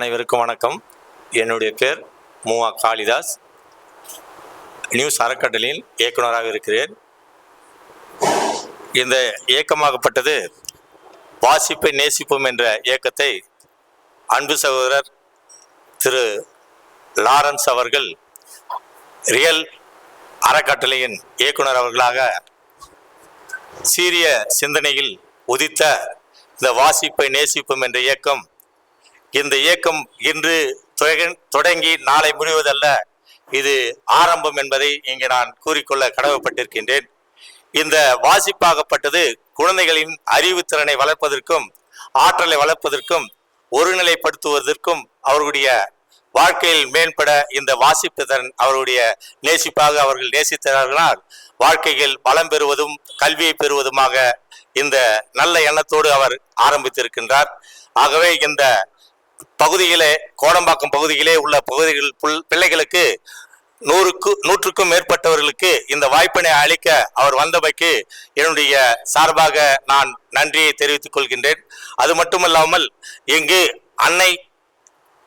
அனைவருக்கும் வணக்கம். என்னுடைய பேர் மூவா காளிதாஸ். நியூஸ் அறக்கட்டளையில் இயக்குநராக இருக்கிறேன். இந்த இயக்கமாகப்பட்டது வாசிப்பை நேசிப்போம் என்ற இயக்கத்தை அன்பு சகோதரர் திரு லாரன்ஸ் அவர்கள் ரியல் அறக்கட்டளையின் இயக்குனர் அவர்களாக சீரிய சிந்தனையில் உதித்த இந்த வாசிப்பை நேசிப்போம் என்ற இயக்கம் இந்த இயக்கம் இன்று தொடங்கி நாளை முடிவதல்ல. இது ஆரம்பம் என்பதை இங்கு நான் கூறிக்கொள்ள கடமைப்பட்டிருக்கின்றேன். இந்த வாசிப்பாகப்பட்டது குழந்தைகளின் அறிவுத்திறனை வளர்ப்பதற்கும் ஆற்றலை வளர்ப்பதற்கும் ஒருநிலைப்படுத்துவதற்கும் அவர்களுடைய வாழ்க்கையில் மேம்பட இந்த வாசிப்பு திறன் அவருடைய நேசிப்பாக அவர்கள் நேசித்தார்களால் வாழ்க்கையில் பலம் பெறுவதும் கல்வியை பெறுவதுமாக இந்த நல்ல எண்ணத்தோடு அவர் ஆரம்பித்திருக்கின்றார். ஆகவே இந்த பகுதியிலே கோடம்பாக்கம் பகுதியிலே உள்ள பகுதிகள் புல்- பிள்ளைகளுக்கு நூறுக்கு நூற்றுக்கும் மேற்பட்டவர்களுக்கு இந்த வாய்ப்பினை அளிக்க அவர் வந்தமைக்கு என்னுடைய சார்பாக நான் நன்றியை தெரிவித்துக் கொள்கின்றேன். அது மட்டுமல்லாமல் இங்கு அன்னை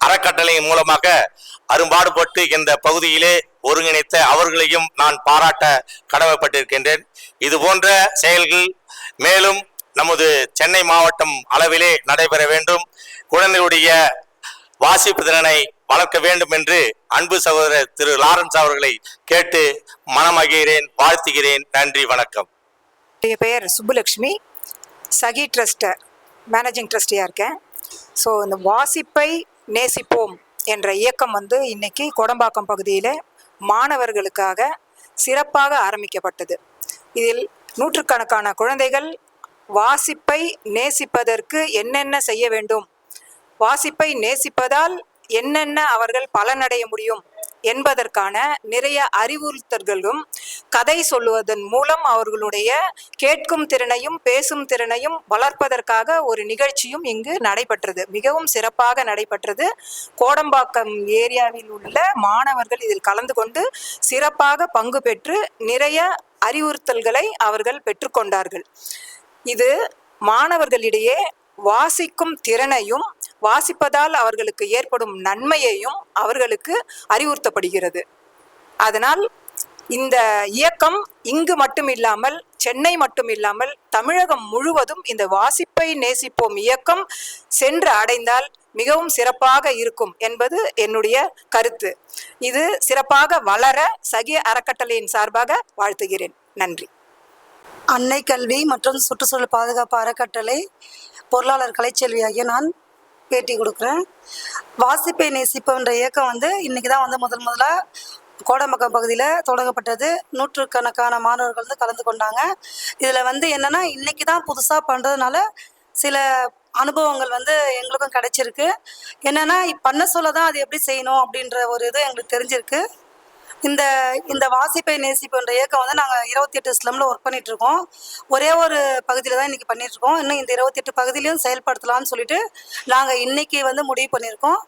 அறக்கட்டளையின் மூலமாக அரும்பாடுபட்டு இந்த பகுதியிலே ஒருங்கிணைத்த அவர்களையும் நான் பாராட்ட கடமைப்பட்டிருக்கின்றேன். இது போன்ற செயல்கள் மேலும் நமது சென்னை மாவட்டம் அளவிலே நடைபெற வேண்டும். குழந்தையுடைய வாசிப்பு திறனை வளர்க்க வேண்டும் என்று அன்பு சகோதரர் திரு லாரன்ஸ் அவர்களை கேட்டு மனமகிழ்கிறேன் வாழ்த்துகிறேன். நன்றி வணக்கம். என்னுடைய பெயர் சுப்புலக்ஷ்மி. சகி ட்ரஸ்டர் மேனேஜிங் ட்ரஸ்டியாக இருக்கேன். ஸோ இந்த வாசிப்பை நேசிப்போம் என்ற இயக்கம் வந்து இன்னைக்கு கொடம்பாக்கம் பகுதியில் மாணவர்களுக்காக சிறப்பாக ஆரம்பிக்கப்பட்டது. இதில் நூற்றுக்கணக்கான குழந்தைகள் வாசிப்பை நேசிப்பதற்கு என்னென்ன செய்ய வேண்டும் வாசிப்பை நேசிப்பதால் என்னென்ன அவர்கள் பலனடைய முடியும் என்பதற்கான நிறைய அறிவுறுத்தல்களும் கதை சொல்லுவதன் மூலம் அவர்களுடைய கேட்கும் திறனையும் பேசும் திறனையும் வளர்ப்பதற்காக ஒரு நிகழ்ச்சியும் இங்கு நடைபெற்றது. மிகவும் சிறப்பாக நடைபெற்றது. கோடம்பாக்கம் ஏரியாவில் உள்ள மாணவர்கள் இதில் கலந்து கொண்டு சிறப்பாக பங்கு பெற்று நிறைய அறிவுறுத்தல்களை அவர்கள் பெற்றுக்கொண்டார்கள். இது மாணவர்களிடையே வாசிக்கும் திறனையும் வாசிப்பதால் அவர்களுக்கு ஏற்படும் நன்மையையும் அவர்களுக்கு அறிவுறுத்தப்படுகிறது. அதனால் இந்த இயக்கம் இங்கு மட்டும் இல்லாமல் சென்னை மட்டும் இல்லாமல் தமிழகம் முழுவதும் இந்த வாசிப்பை நேசிப்போம் இயக்கம் சென்று அடைந்தால் மிகவும் சிறப்பாக இருக்கும் என்பது என்னுடைய கருத்து. இது சிறப்பாக வளர சகிய அறக்கட்டளையின் சார்பாக வாழ்த்துகிறேன். நன்றி. அன்னை கல்வி மற்றும் சுற்றுச்சூழல் பாதுகாப்பு அறக்கட்டளை பொருளாளர் கலைச்செல்வியாகிய நான் பேட்டி கொடுக்குறேன். வாசிப்பை நேசிப்புன்ற இயக்கம் வந்து இன்னைக்கு தான் வந்து முதல் முதலாக கோடம்பக்கம் பகுதியில் தொடங்கப்பட்டது. நூற்றுக்கணக்கான மாணவர்கள் வந்து கலந்து கொண்டாங்க. இதில் வந்து என்னென்னா இன்னைக்கு தான் புதுசாக பண்ணுறதுனால சில அனுபவங்கள் வந்து எங்களுக்கும் கிடைச்சிருக்கு. என்னென்னா பண்ண சொல்ல தான் அது எப்படி செய்யணும் அப்படின்ற ஒரு இது எங்களுக்கு தெரிஞ்சிருக்கு. இந்த இந்த வாசிப்பை நேசிப்புன்ற இயக்கம் வந்து நாங்கள் இருபத்தி எட்டு ஸ்லம்ல ஒர்க் பண்ணிட்டு இருக்கோம் ஒரே ஒரு பகுதியில் தான் இன்னைக்கு பண்ணிட்டு இருக்கோம் இன்னும் இந்த இருபத்தி எட்டு பகுதியிலையும் செயல்படுத்தலாம்னு சொல்லிட்டு நாங்கள் இன்னைக்கு வந்து முடிவு பண்ணியிருக்கோம்.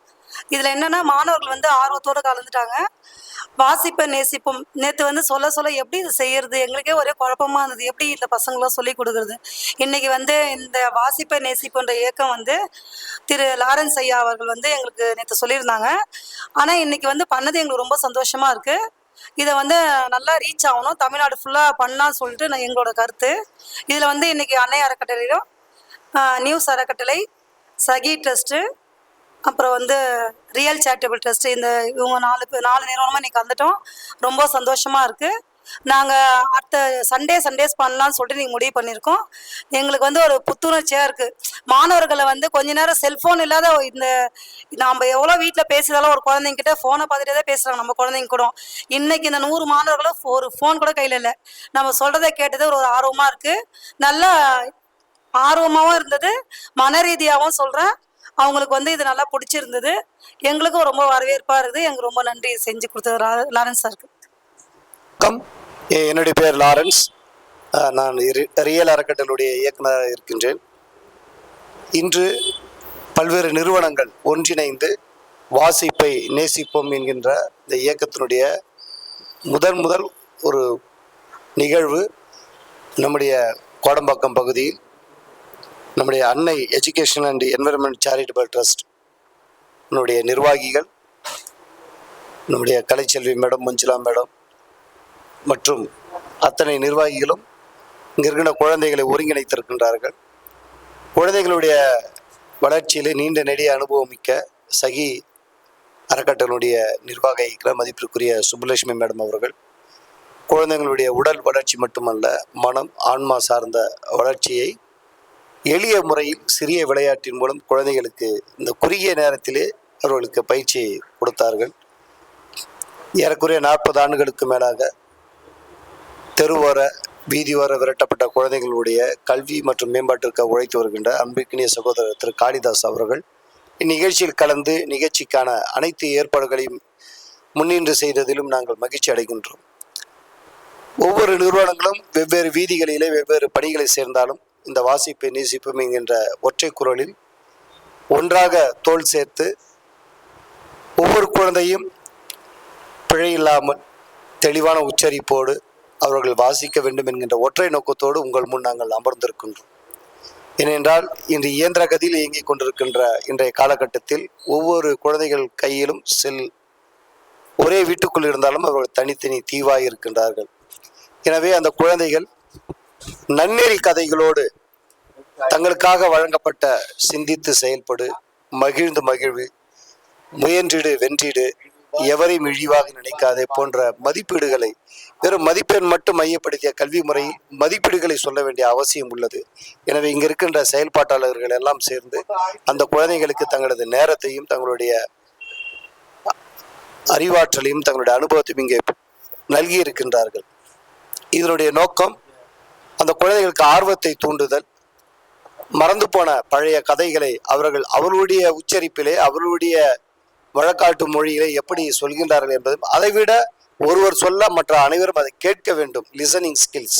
இதில் என்னன்னா மாணவர்கள் வந்து ஆர்வத்தோடு கலந்துட்டாங்க. வாசிப்பை நேசிப்போம். நேற்று வந்து சொல்ல சொல்ல எப்படி இது செய்யறது? எங்களுக்கே ஒரே குழப்பமா இருந்தது. எப்படி இந்த பசங்களாம் சொல்லி கொடுக்குறது? இன்னைக்கு வந்து இந்த வாசிப்பை நேசிப்புன்ற இயக்கம் வந்து திரு லாரன்ஸ் ஐயா அவர்கள் வந்து எங்களுக்கு நேற்று சொல்லியிருந்தாங்க. ஆனால் இன்னைக்கு வந்து பண்ணது எங்களுக்கு ரொம்ப சந்தோஷமா இருக்கு. இதை வந்து நல்லா ரீச் ஆகணும். தமிழ்நாடு ஃபுல்லாக பண்ணலாம்னு சொல்லிட்டு நான் எங்களோட கருத்து. இதில் வந்து இன்னைக்கு அன்னை அறக்கட்டளையிலும் நியூஸ் அறக்கட்டளை சகி ட்ரஸ்ட்டு அப்புறம் வந்து ரியல் சேரிட்டபிள் ட்ரஸ்ட் இந்த இவங்க நாலு பேர் நாலு நிறுவனமாக இன்னைக்கு வந்துட்டோம். ரொம்ப சந்தோஷமா இருக்கு. நாங்கள் அடுத்த சண்டே சண்டேஸ் பண்ணலாம்னு சொல்லிட்டு நீங்கள் முடிவு பண்ணியிருக்கோம். எங்களுக்கு வந்து ஒரு புத்துணர்ச்சியாக இருக்குது மாணவர்களை வந்து கொஞ்ச நேரம் செல்ஃபோன் இல்லாத இந்த நாம் எவ்வளோ வீட்டில் பேசுதாலும் ஒரு குழந்தைங்கிட்ட ஃபோனை பார்த்துட்டே தான் பேசுகிறாங்க நம்ம குழந்தைங்க கூட. இன்னைக்கு இந்த நூறு மாணவர்களும் ஒரு ஃபோன் கூட கையில் இல்லை. நம்ம சொல்கிறத கேட்டது ஒரு ஆர்வமாக இருக்குது நல்லா ஆர்வமாகவும் இருந்தது. மன ரீதியாகவும் சொல்கிறேன் அவங்களுக்கு வந்து இது நல்லா பிடிச்சிருந்தது. எங்களுக்கும் ரொம்ப வரவேற்பாக இருக்குது. எங்களுக்கு ரொம்ப நன்றி செஞ்சு கொடுத்தது லாரன்ஸ் சாருக்கு. வணக்கம் என்னுடைய பேர் லாரன்ஸ். நான் ரியல் அறக்கட்டளுடைய இயக்குனராக இருக்கின்றேன். இன்று பல்வேறு நிறுவனங்கள் ஒன்றிணைந்து வாசிப்பை நேசிப்போம் என்கின்ற இந்த இயக்கத்தினுடைய முதன் முதல் ஒரு நிகழ்வு நம்முடைய கோடம்பாக்கம் பகுதியில். நம்முடைய Annai education and environment charitable trust நம்முடைய நிர்வாகிகள் நம்முடைய கலைச்செல்வி மேடம் மஞ்சுளா மேடம் மற்றும் அத்தனை நிர்வாகிகளும் இங்கே இருக்கிற குழந்தைகளை ஒருங்கிணைத்திருக்கின்றார்கள். குழந்தைகளுடைய வளர்ச்சியிலே நீண்ட நெடிய அனுபவம் மிக்க சகி அறக்கட்டளுடைய நிர்வாக இயக்குனர் மதிப்பிற்குரிய சுப்புலட்சுமி மேடம் அவர்கள். குழந்தைங்களுடைய உடல் வளர்ச்சி மட்டுமல்ல மனம் ஆன்மா சார்ந்த வளர்ச்சியை எளிய முறையில் சிறிய விளையாட்டின் மூலம் குழந்தைகளுக்கு இந்த குறுகிய நேரத்திலே அவர்களுக்கு பயிற்சி கொடுத்தார்கள். ஏறக்குறைய நாற்பது ஆண்டுகளுக்கு மேலாக தெருவோர வீதியோர விரட்டப்பட்ட குழந்தைகளுடைய கல்வி மற்றும் மேம்பாட்டிற்கு உழைத்து வருகின்ற அன்பிற்கினிய சகோதரர் திரு. காளிதாஸ் அவர்கள் இந்நிகழ்ச்சியில் கலந்து நிகழ்ச்சிக்கான அனைத்து ஏற்பாடுகளையும் முன்னின்று செய்ததிலும் நாங்கள் மகிழ்ச்சி அடைகின்றோம். ஒவ்வொரு நிறுவனங்களும் வெவ்வேறு வீதிகளிலே வெவ்வேறு பணிகளை சேர்ந்தாலும் இந்த வாசிப்பை நேசிப்பும் என்கின்ற ஒற்றை குரலில் ஒன்றாக தோள் சேர்த்து ஒவ்வொரு குழந்தையும் பிழை இல்லாமல் தெளிவான உச்சரிப்போடு அவர்கள் வாசிக்க வேண்டும் என்கின்ற ஒற்றை நோக்கத்தோடு உங்கள் முன் நாங்கள் அமர்ந்திருக்கின்றோம். ஏனென்றால் இன்று இயந்திர கதியில் இயங்கிக் கொண்டிருக்கின்ற இன்றைய காலகட்டத்தில் ஒவ்வொரு குழந்தைகள் கையிலும் செல் ஒரே வீட்டுக்குள் இருந்தாலும் அவர்கள் தனித்தனி தீவாய் இருக்கின்றார்கள். எனவே அந்த குழந்தைகள் நன்னெறி கதைகளோடு தங்களுக்காக வழங்கப்பட்ட சிந்தித்து செயல்படு மகிழ்ந்து மகிழ்வு முயன்றிடு வென்றிடு எவரையும் இழிவாக நினைக்காதே போன்ற மதிப்பீடுகளை வெறும் மதிப்பெண் மட்டும் மையப்படுத்திய கல்வி முறை மதிப்பீடுகளை சொல்ல வேண்டிய அவசியம் உள்ளது. எனவே இங்க இருக்கின்ற செயல்பாட்டாளர்கள் எல்லாம் சேர்ந்து அந்த குழந்தைகளுக்கு தங்களது நேரத்தையும் தங்களுடைய அறிவாற்றலையும் தங்களுடைய அனுபவத்தையும் இங்கே நல்கி இருக்கின்றார்கள் இதனுடைய நோக்கம் அந்த குழந்தைகளுக்கு ஆர்வத்தை தூண்டுதல் மறந்து போன பழைய கதைகளை அவர்கள் அவர்களுடைய உச்சரிப்பிலே அவர்களுடைய வழக்காட்டு மொழியிலே எப்படி சொல்கின்றார்கள் என்பதும் அதைவிட ஒருவர் சொல்ல மற்ற அனைவரும் அதை கேட்க வேண்டும் லிசனிங் ஸ்கில்ஸ்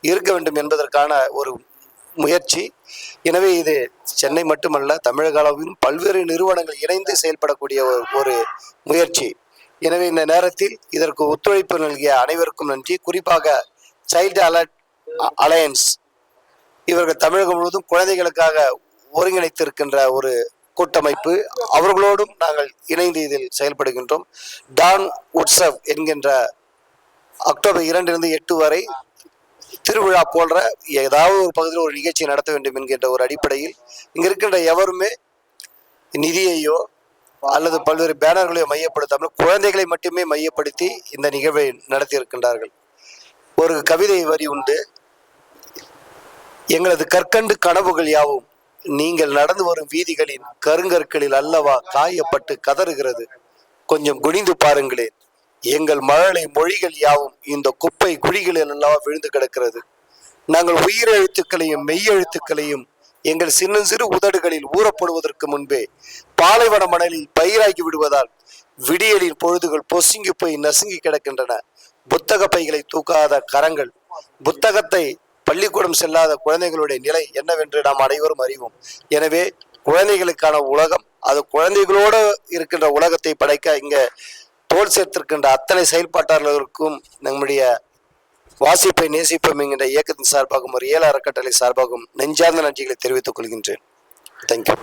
இருக்க வேண்டும் என்பதற்கான ஒரு முயற்சி. எனவே இது சென்னை மட்டுமல்ல தமிழக அளவிலும் பல்வேறு நிறுவனங்கள் இணைந்து செயல்படக்கூடிய ஒரு- ஒரு முயற்சி. எனவே இந்த நேரத்தில் இதற்கு ஒத்துழைப்பு நல்கிய அனைவருக்கும் நன்றி. குறிப்பாக சைல்டு அலர்ட் அலையன்ஸ் இவர்கள் தமிழகம் முழுவதும் குழந்தைகளுக்காக ஒருங்கிணைத்திருக்கின்ற ஒரு கூட்டமைப்பு அவர்களோடும் நாங்கள் இணைந்து இதில் செயல்படுகின்றோம் டான் உட்சவ் என்கின்ற அக்டோபர் இரண்டிலிருந்து எட்டு வரை திருவிழா போன்ற ஏதாவது ஒரு பகுதியில் ஒரு நிகழ்ச்சி நடத்த வேண்டும் என்கின்ற ஒரு அடிப்படையில் இங்க இருக்கின்ற எவருமே நிதியையோ அல்லது பல்வேறு பேனர்களையோ மையப்படுத்தாமல் குழந்தைகளை மட்டுமே மையப்படுத்தி இந்த நிகழ்வை நடத்தி இருக்கின்றார்கள் ஒரு கவிதை வரி உண்டு எங்களது கற்கண்டு கனவுகள் யாவும் நீங்கள் நடந்து வரும் வீதிகளின் கருங்கற்களில் அல்லவா காயப்பட்டு கதறுகிறது. கொஞ்சம் குனிந்து பாருங்களேன். எங்கள் மழலை மொழிகள் யாவும் இந்த குப்பை குழிகளில் அல்லவா விழுந்து கிடக்கிறது. நாங்கள் உயிரெழுத்துக்களையும் மெய்யெழுத்துக்களையும் எங்கள் சின்ன சிறு உதடுகளில் ஊறப்படுவதற்கு முன்பே பாலைவன மணலில் பயிராகி விடுவதால் விடியலின் பொழுதுகள் பொசுங்கி போய் நசுங்கி கிடக்கின்றன. புத்தக பைகளை தூக்காத கரங்கள். புத்தகத்தை பள்ளிக்கூடம் செல்லாத குழந்தைகளுடைய நிலை என்னவென்று நாம் அனைவரும் அறிவோம். எனவே குழந்தைகளுக்கான உலகம் அது குழந்தைகளோடு இருக்கின்ற உலகத்தை படைக்க இங்கே தோல் சேர்த்திருக்கின்ற அத்தனை செயல்பாட்டாளர்களுக்கும் நம்முடைய வாசிப்பை நேசிப்போம் என்கின்ற இயக்கத்தின் சார்பாகவும் ஒரு ஏழு அறக்கட்டளை சார்பாகவும் நெஞ்சார்ந்த நன்றிகளை தெரிவித்துக் கொள்கின்றேன். தேங்க்யூ